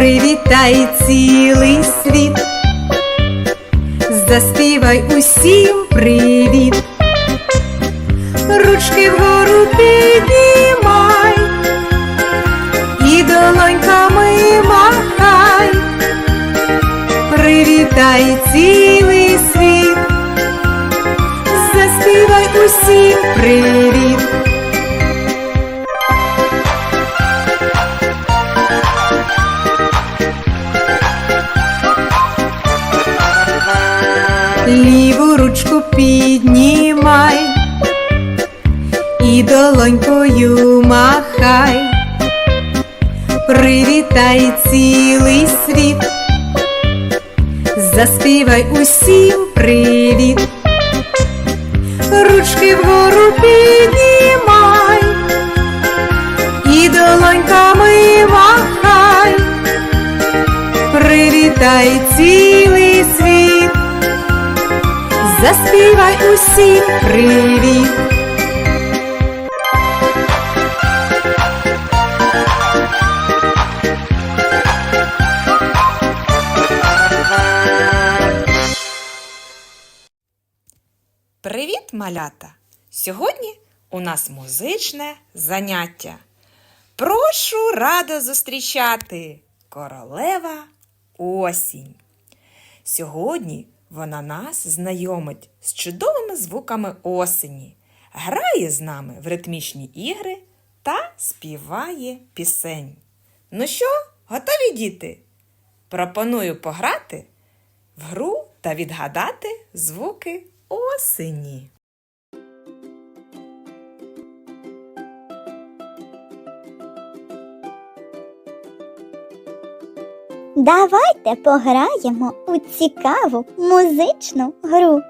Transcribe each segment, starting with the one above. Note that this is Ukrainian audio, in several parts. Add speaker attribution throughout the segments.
Speaker 1: привітай цілий світ, заспівай усім привіт, ручки вгору піднімай. І долоньками махай, привітай цілий світ, заспівай усім привіт. Піднімай і долонькою махай, привітай цілий світ, заспівай усім привіт, ручки вгору піднімай і долоньками махай, привітай цілий. Заспівай усім привіт.
Speaker 2: Привіт, малята! Сьогодні у нас музичне заняття. Прошу радо зустрічати королева осінь. Сьогодні вона нас знайомить з чудовими звуками осені, грає з нами в ритмічні ігри та співає пісень. Ну що, готові діти? Пропоную пограти в гру та відгадати звуки осені.
Speaker 3: Давайте пограємо у цікаву музичну гру.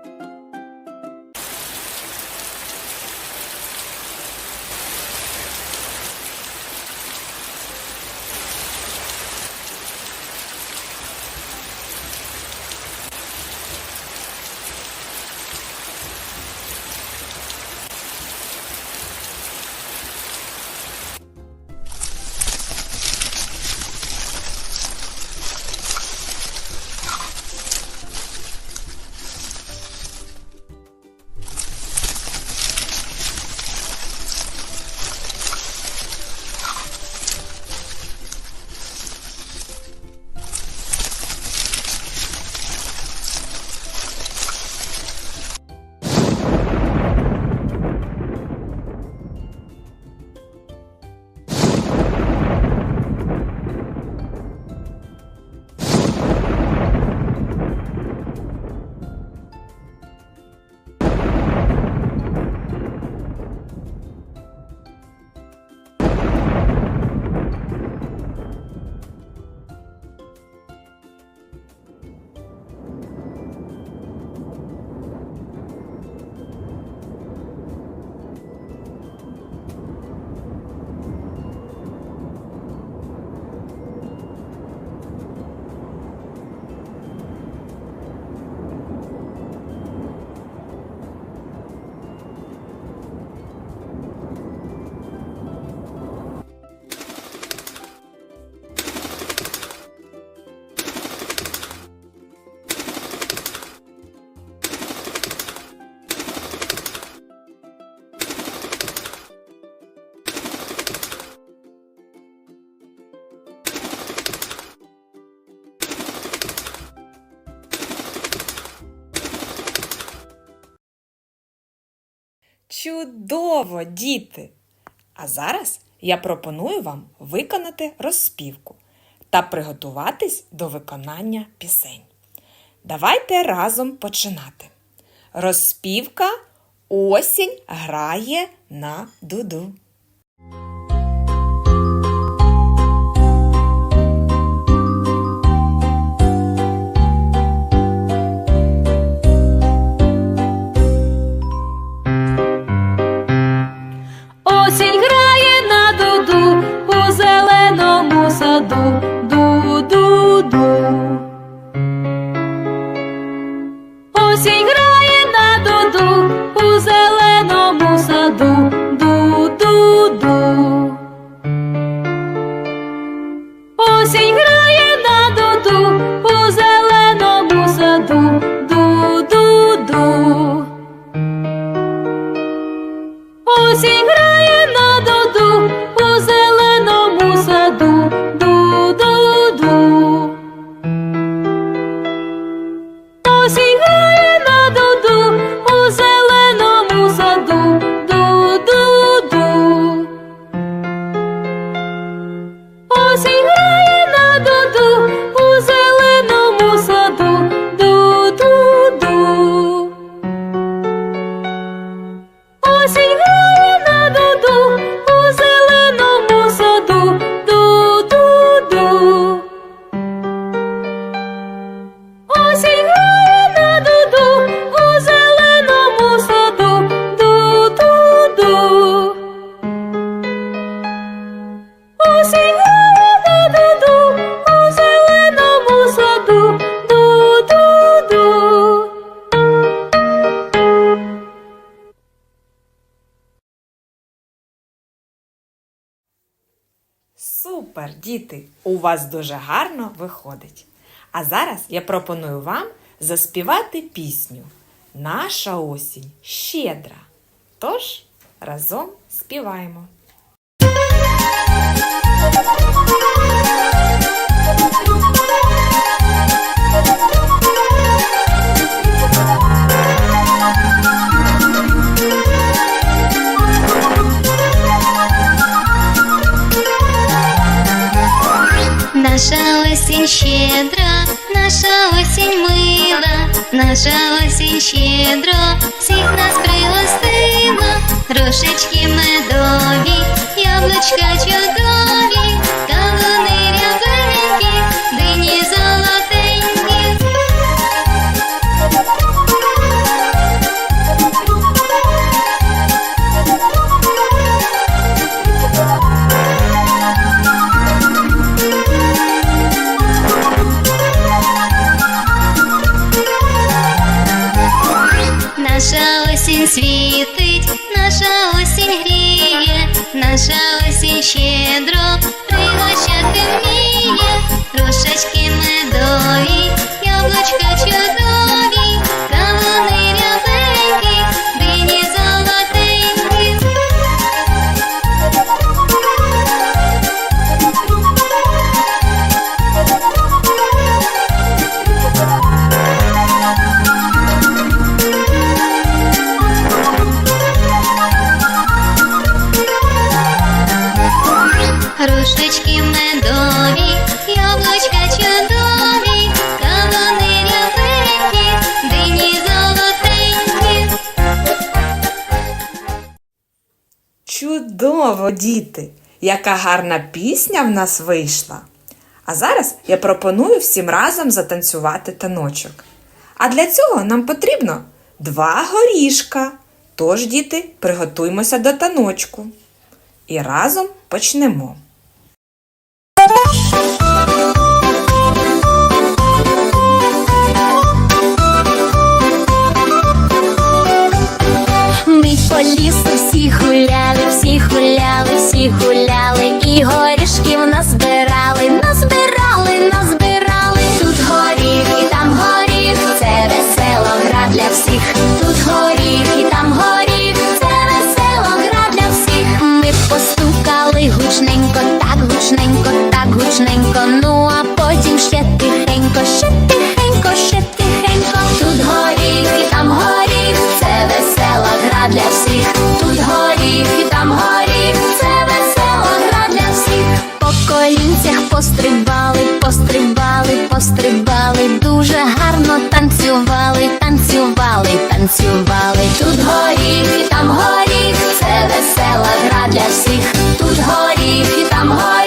Speaker 2: Чудово, діти! А зараз я пропоную вам виконати розспівку та приготуватись до виконання пісень. Давайте разом починати. Розспівка Осінь грає на дуду.
Speaker 4: Зеленому саду. Ду-ду-ду. Осінь Осінь грає
Speaker 2: Супер, діти! У вас дуже гарно виходить. А зараз я пропоную вам заспівати пісню Наша осінь щедра. Тож разом співаємо.
Speaker 5: Наша наша осінь щедро, всіх нас пригостила, Трошечки медові,
Speaker 2: Діти! Яка гарна пісня в нас вийшла. А зараз я пропоную всім разом затанцювати таночок. А для цього нам потрібно два горішка. Тож, діти, приготуймося до таночку. І разом почнемо.
Speaker 5: Ми по гуляли, всі гуляли, і горішків назбирали, назбирали, назбирали. Тут горіх, і там горіх, це весела гра для всіх. Тут горіх, і там горіх, це весела гра для всіх. Ми постукали гучненько, так гучненько, так гучненько. Ну а потім ще тихенько, ще тихенько, ще тихенько. Тут горіх, і там горіх, це весела гра для всіх. Тут горіх, і там горіх, пострибали, пострибали, пострибали. Дуже гарно танцювали, танцювали, танцювали. Тут горіх, і там горіх, це весела гра для всіх. Тут горіх, і там горіх,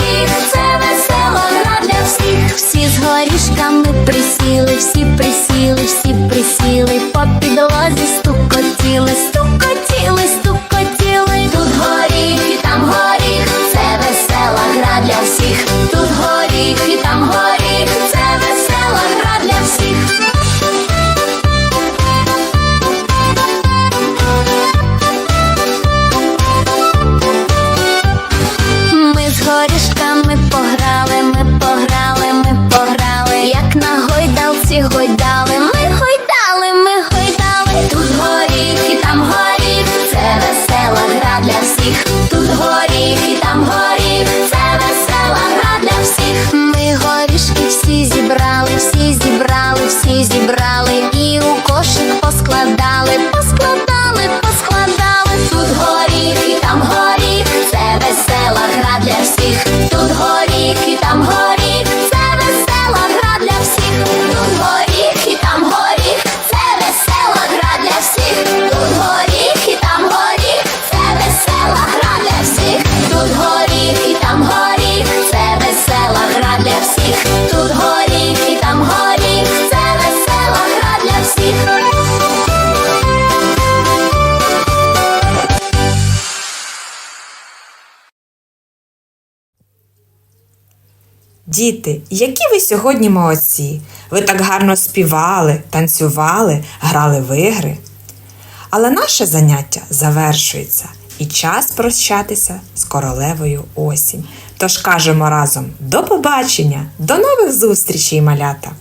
Speaker 2: Діти, які ви сьогодні молодці! Ви так гарно співали, танцювали, грали в ігри. Але наше заняття завершується і час прощатися з королевою осінь. Тож кажемо разом до побачення, до нових зустрічей, малята!